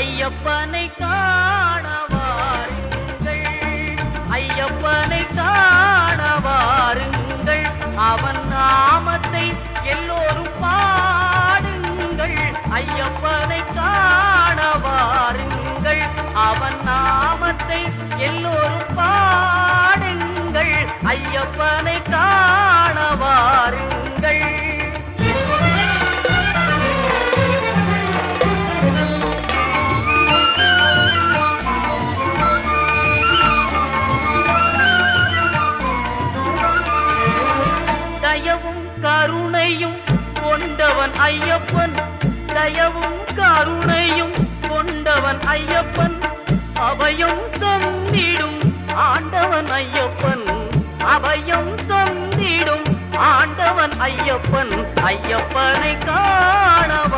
ஐயப்பனை காணவாருங்கள் ஐயப்பனை காணவாருங்கள் அவன் நாமத்தை எல்லோரும் பாடுங்கள். ஐயப்பனை காணவாருங்கள் அவன் நாமத்தை எல்லோரும் பாடுங்கள். ஐயப்பனை காண தயவும் கருணையும் கொண்டவன் ஐயப்பன். தயவும் கருணையும் கொண்டவன் ஐயப்பன். அபயம் தந்திடும் ஆண்டவன் ஐயப்பன். அபயம் தந்திடும் ஆண்டவன் ஐயப்பன். ஐயப்பனை காண